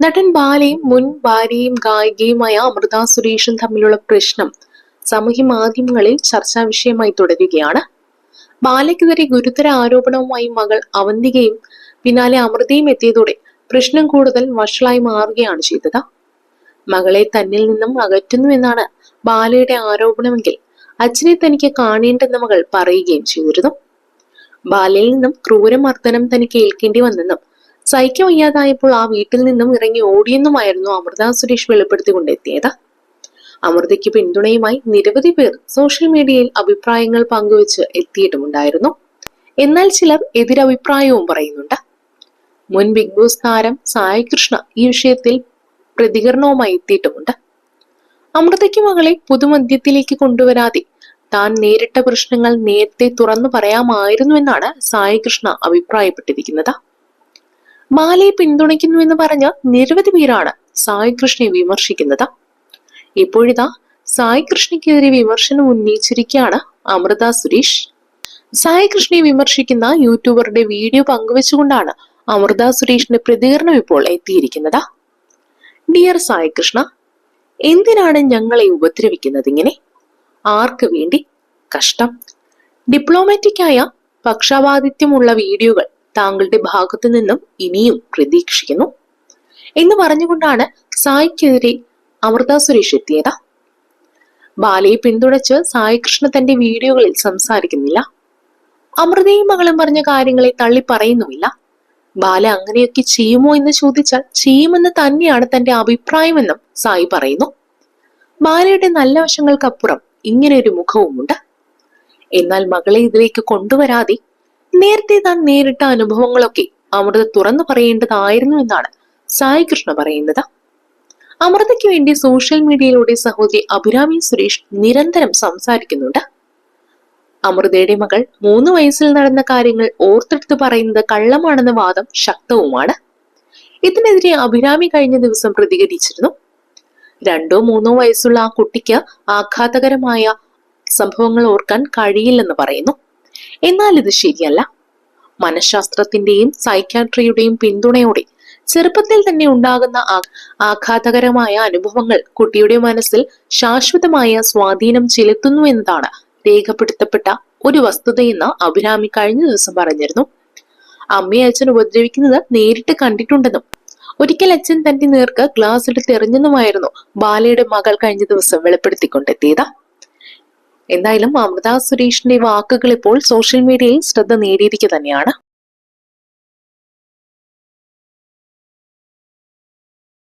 നടൻ ബാലയും മുൻ ഭാര്യയും ഗായികയുമായ അമൃത സുരേഷും തമ്മിലുള്ള പ്രശ്നം സാമൂഹ്യ മാധ്യമങ്ങളിൽ ചർച്ചാ വിഷയമായി തുടരുകയാണ്. ബാലയ്ക്കെതിരെ ഗുരുതര ആരോപണവുമായി മകൾ അവന്തികയും പിന്നാലെ അമൃതയും എത്തിയതോടെ പ്രശ്നം കൂടുതൽ വഷളായി മാറുകയാണ് ചെയ്തത്. മകളെ തന്നിൽ നിന്നും അകറ്റുന്നു എന്നാണ് ബാലയുടെ ആരോപണമെങ്കിൽ അച്ഛനെ തനിക്ക് കാണേണ്ടെന്ന് മകൾ പറയുകയും ചെയ്തിരുന്നു. ബാലയിൽ നിന്നും ക്രൂരമർദ്ദനം തനിക്ക് ഏൽക്കേണ്ടി വന്നെന്നും സഹിക്കാൻ വയ്യാതായപ്പോൾ ആ വീട്ടിൽ നിന്നും ഇറങ്ങി ഓടിയെന്നുമായിരുന്നു അമൃത സുരേഷ് വെളിപ്പെടുത്തിക്കൊണ്ടെത്തിയത്. അമൃതയ്ക്ക് പിന്തുണയുമായി നിരവധി പേർ സോഷ്യൽ മീഡിയയിൽ അഭിപ്രായങ്ങൾ പങ്കുവച്ച് എത്തിയിട്ടുമുണ്ടായിരുന്നു. എന്നാൽ ചിലർ എതിരഭിപ്രായവും പറയുന്നുണ്ട്. മുൻ ബിഗ് ബോസ് താരം സായി കൃഷ്ണ ഈ വിഷയത്തിൽ പ്രതികരണവുമായി എത്തിയിട്ടുമുണ്ട്. അമൃതയ്ക്ക് മകളെ പുതുമദ്യത്തിലേക്ക് കൊണ്ടുവരാതെ താൻ നേരിട്ട പ്രശ്നങ്ങൾ നേരത്തെ തുറന്നു പറയാമായിരുന്നു എന്നാണ് സായി കൃഷ്ണ അഭിപ്രായപ്പെട്ടിരിക്കുന്നത്. മാലയെ പിന്തുണയ്ക്കുന്നു എന്ന് പറഞ്ഞ നിരവധി പേരാണ് സായി കൃഷ്ണയെ വിമർശിക്കുന്നത്. ഇപ്പോഴിതാ സായി കൃഷ്ണയ്ക്കെതിരെ വിമർശനം ഉന്നയിച്ചിരിക്കുകയാണ് അമൃത സുരേഷ്. സായി കൃഷ്ണയെ വിമർശിക്കുന്ന യൂട്യൂബറുടെ വീഡിയോ പങ്കുവെച്ചുകൊണ്ടാണ് അമൃത സുരേഷിന്റെ പ്രതികരണം ഇപ്പോൾ എത്തിയിരിക്കുന്നത്. ഡിയർ സായി കൃഷ്ണ എന്തിനാണ് ഞങ്ങളെ ഉപദ്രവിക്കുന്നത് ഇങ്ങനെ? ആർക്ക് വേണ്ടി? കഷ്ടം. ഡിപ്ലോമാറ്റിക്കായ പക്ഷപാതിത്വമുള്ള വീഡിയോകൾ താങ്കളുടെ ഭാഗത്തു നിന്നും ഇനിയും പ്രതീക്ഷിക്കുന്നു. എന്ന് പറഞ്ഞുകൊണ്ടാണ് സായിക്കെതിരെ അമൃത സുരേഷ് എത്തിയത്. ബാലയെ പിന്തുണച്ച് സായി കൃഷ്ണ തന്റെ വീഡിയോകളിൽ സംസാരിക്കുന്നില്ല. അമൃതയും മകളും പറഞ്ഞ കാര്യങ്ങളെ തള്ളി പറയുന്നുമില്ല. ബാല അങ്ങനെയൊക്കെ ചെയ്യുമോ എന്ന് ചോദിച്ചാൽ ചെയ്യുമെന്ന് തന്നെയാണ് തന്റെ അഭിപ്രായമെന്നും സായി പറയുന്നു. ബാലയുടെ നല്ല വശങ്ങൾക്കപ്പുറം ഇങ്ങനെ ഒരു മുഖവുമുണ്ട്. എന്നാൽ മകളെ ഇതിലേക്ക് കൊണ്ടുവരാതെ നേരത്തെ താൻ നേരിട്ട അനുഭവങ്ങളൊക്കെ അമൃത തുറന്നു പറയേണ്ടതായിരുന്നു എന്നാണ് സായി കൃഷ്ണ പറയുന്നത്. അമൃതയ്ക്ക് വേണ്ടി സോഷ്യൽ മീഡിയയിലൂടെ സഹോദരി അഭിരാമി സുരേഷ് നിരന്തരം സംസാരിക്കുന്നുണ്ട്. അമൃതയുടെ മകൾ മൂന്ന് വയസ്സിൽ നടന്ന കാര്യങ്ങൾ ഓർത്തെടുത്ത് പറയുന്നത് കള്ളമാണെന്ന വാദം ശക്തവുമാണ്. ഇതിനെതിരെ അഭിരാമി കഴിഞ്ഞ ദിവസം പ്രതികരിച്ചിരുന്നു. രണ്ടോ മൂന്നോ വയസ്സുള്ള ആ കുട്ടിക്ക് ആഘാതകരമായ സംഭവങ്ങൾ ഓർക്കാൻ കഴിയില്ലെന്ന് പറയുന്നു. എന്നാൽ ഇത് ശരിയല്ല. മനഃശാസ്ത്രത്തിന്റെയും സൈക്യാട്രിയുടെയും പിന്തുണയോടെ ചെറുപ്പത്തിൽ തന്നെ ഉണ്ടാകുന്ന ആഘാതകരമായ അനുഭവങ്ങൾ കുട്ടിയുടെ മനസ്സിൽ ശാശ്വതമായ സ്വാധീനം ചെലുത്തുന്നു എന്നതാണ് രേഖപ്പെടുത്തപ്പെട്ട ഒരു വസ്തുതയെന്ന് അഭിരാമി കഴിഞ്ഞ ദിവസം പറഞ്ഞിരുന്നു. അമ്മയെ അച്ഛൻ ഉപദ്രവിക്കുന്നത് നേരിട്ട് കണ്ടിട്ടുണ്ടെന്നും ഒരിക്കൽ അച്ഛൻ തന്റെ നേർക്ക് ഗ്ലാസ് എടുത്ത് എറിഞ്ഞെന്നുമായിരുന്നു ബാലയുടെ മകൾ കഴിഞ്ഞ ദിവസം വെളിപ്പെടുത്തിക്കൊണ്ടെത്തിയത്. എന്തായാലും അമൃത സുരേഷിന്റെ വാക്കുകൾ ഇപ്പോൾ സോഷ്യൽ മീഡിയയിൽ ശ്രദ്ധ നേടിയിരിക്കുക തന്നെയാണ്.